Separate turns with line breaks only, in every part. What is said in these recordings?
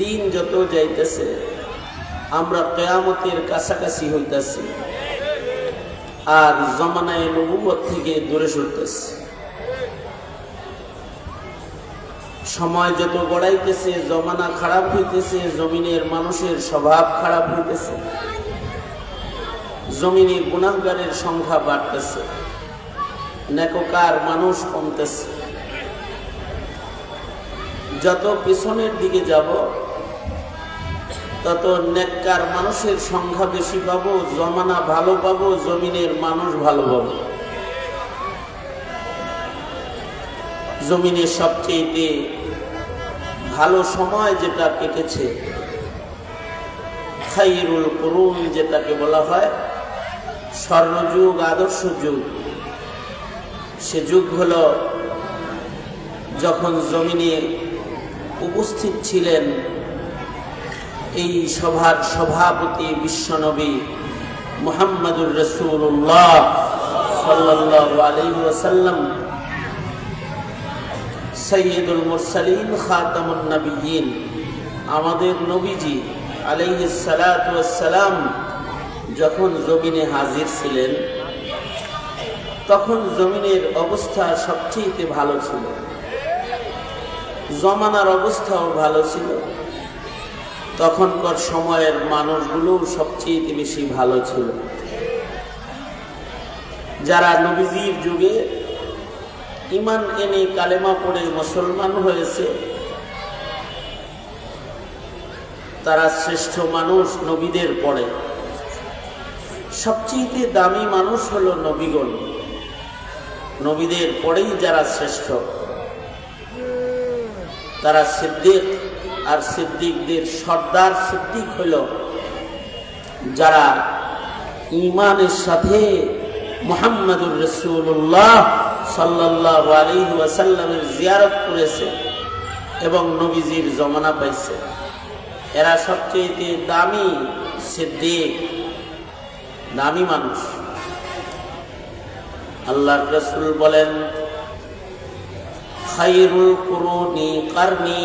দিন যত যাইতেছে, আমরা কেয়ামতের কাছাকাছি হইতেছি। আর জমানায় নবুবত থেকে দূরে সরতেছি। সময় যত গড়াইতেছে, জমানা খারাপ হইতেছে, জমিনের মানুষের স্বভাব খারাপ হইতেছে। জমিনে গুণাগারের সংখ্যা বাড়তেছে। নেককার মানুষ কমতেছে। যত পিছনের দিকে যাব তত নেককার মানুষের সংখ্যা বেশি পাবো, জমানা ভালো পাবো, জমিনের মানুষ ভালো পাবো। জমিনে সবচেয়ে ভালো সময় যেটা কেটেছে, খাইরুল করুন যেটাকে বলা হয়, স্বর্ণযুগ, আদর্শ যুগ। সে যুগ হল যখন জমিনে উপস্থিত ছিলেন এই সভার সভাপতি বিশ্বনবী মোহাম্মদুর রসুল্লাহ সাল্লাহ আলহি ওসাল্লাম সৈয়দুল মুরসালিন খাতামুন নবীন আমাদের নবীজি সালাম যখন জমিনে হাজির ছিলেন, তখন জমিনের অবস্থা সবচেয়ে ভালো ছিল। জমানার অবস্থাও ভালো ছিল। তখনকার সময়ের মানুষগুলো সবচেয়ে বেশি ভালো ছিল। যারা নবীজির যুগে ইমান এনে কালেমা পড়ে মুসলমান হয়েছে, তারা শ্রেষ্ঠ মানুষ নবীদের পড়ে সবচেয়ে দামি মানুষ হলো নবীগণ। নবীদের পরেই যারা শ্রেষ্ঠ, তারা সিদ্দিক আর সিদ্দিকদের সর্দার সিদ্দিক হল যারা ইমানের সাথে মোহাম্মদুর রসুল্লাহ সাল্লাহ আলী ওয়াসাল্লামের জিয়ারত করেছে এবং নবীজির জমানা পাইছে। এরা সবচেয়ে দামি সিদ্দিক, দামি মানুষ। আল্লাহ রসুল বলেন খাইরুল কুরুনি কারনি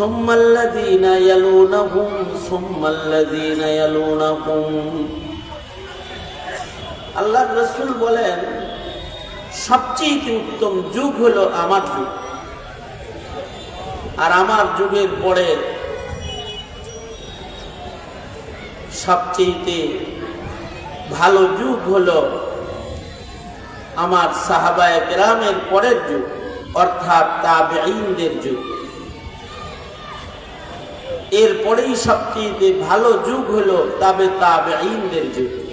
ثم الذين يلونهم ثم الذين يلونهم আল্লাহ রসুল বলেন সবচেয়ে উত্তম যুগ হলো আমার যুগ আর আমার যুগের পরে সবচেয়ে ভালো যুগ হলো আমার সাহাবায় গ্রামের পরের যুগ অর্থাৎ তাবেঈনদের যুগ এরপরেই সবচেয়ে ভালো যুগ হলো তবে তাবে আইনদের যুগ।